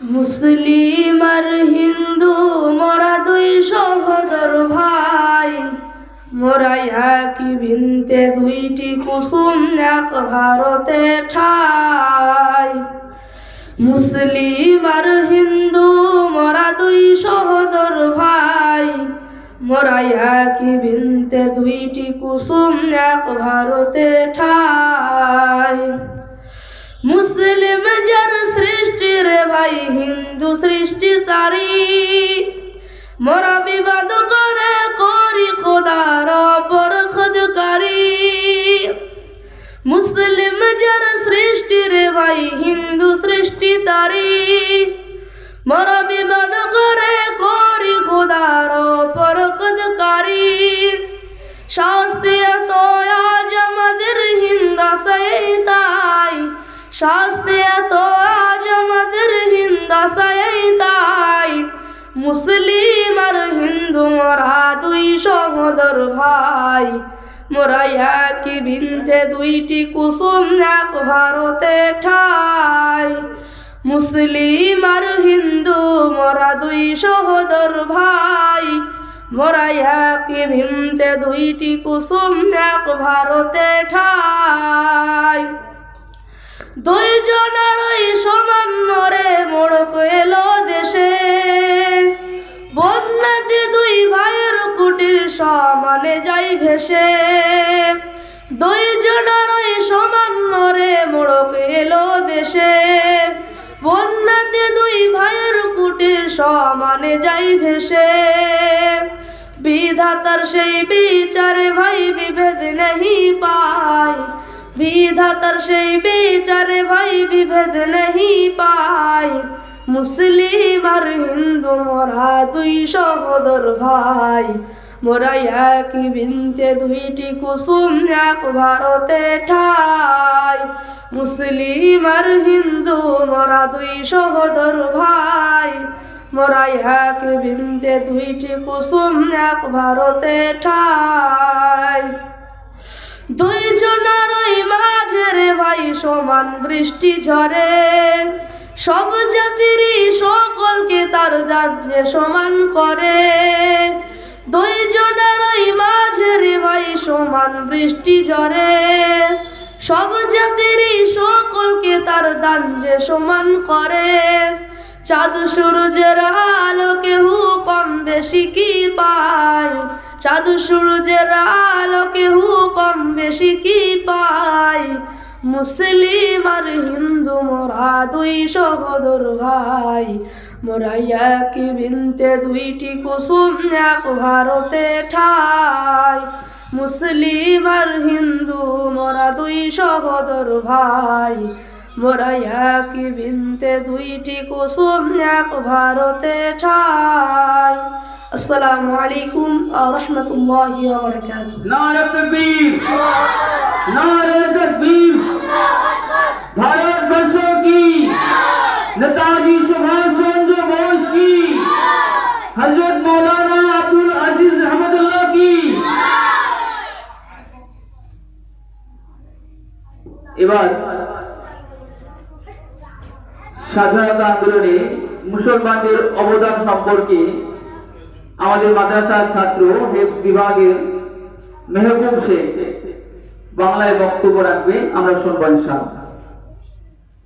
মুসলিম আর হিন্দু, মোরা দুই সহদর ভাই। মোরা কি ভিনতে দুইটি কুসুম, এক ভারতে ঠাই। মুসলিম আর হিন্দু, মোরা দুই সহদ মোরা একই ভিনতে দুইটি কুসুম এক ভারতে ঠাই। মুসলিম যার সৃষ্টি রে ভাই, হিন্দু সৃষ্টি তারি মোরা বিবাদ করে করি খোদার পর খোদকারি। মুসলিম যার সৃষ্টি রে ভাই, হিন্দু সৃষ্টি তারি মোরা বিবাদ করে করি শাস্তি এত আজ আমাদের হিন্দাসাই তাই। মুসলিম আর হিন্দু মোরা দুই সহোদর ভাই। মোরা একই ভিনতে দুইটি কুসুম, এক ভারতে ঠাই। মুসলিম আর হিন্দু মোরা দুই সহোদর ভাই। মোরা একই ভিনতে দুইটি কুসুম, এক ভারতে ঠাই। দুই জনের ওই সমান মরে মোড়ক এলো দেশে। বন্যাতে দুই ভাইয়ের কুটির সমানে যাই ভেসে। দুই জনের সমান মরে মোড়ক এলো দেশে। বন্যাতে দুই ভাইয়ের কুটির সমানে যাই ভেসে। বিধাতার সেই বিচারে ভাই বিভেদ নেহি পায়। বিধাতার সেই ভাই বিভেদ নেহি পায় মুসলিম আর হিন্দু মোরা দুই সহোদর ভাই। মোরা একই বিনতে দুইটি কুসুম, এক ভারতে ঠাই। মুসলিম আর হিন্দু মোরা দুই সহোদর ভাই। মোরা এক বিনতে দুইটি কুসুম, এক ভারতে ঠাই। দুই জনের ওই মাঝের ভাই সমান বৃষ্টি ঝরে। সব জাতিরই সকলকে তার রাজ্যে সমান করে। দুই জনের ওই মাঝের ভাই সমান বৃষ্টি ঝরে। সব জাতিরই সকলকে তার দাঞ্জে সমান করে। চাঁদ সূর্যের আলো কেহু কম বেশি কি পায়? চাঁদ সূর্যের আলো কেহু কম বেশি কি পায় মুসলিম আর হিন্দু মোরা দুই সহোদর ভাই। মোরা একই বিনতে দুইটি কুসুম, এক ভারতে ঠাই। মুসলিম আর হিন্দু মোরা দুই সহোদর ভাই। মোরা একই বিনতে দুইটি কুসুম, এক ভারতে ঠাই। আসসালামু আলাইকুম আহ রহমতুল্লাহি ওয়া বারাকাতুহু। নারে তকবীর। নারে তকবীর। ভারতবর্ষ কি? নেতাজি সুভাষ চন্দ্র বোস কি? হজরত মৌলানা আব্দুল আজিজ রহমতুল্লাহ কি? এবার স্বাধীনতা আন্দোলনে মুসলমানদের অবদান সম্পর্কে আমাদের মাদ্রাসার ছাত্র হেফ বিভাগের মেহবুব শেখ বাংলায় বক্তব্য রাখবে আমরা শুনব ইনশাআল্লাহ।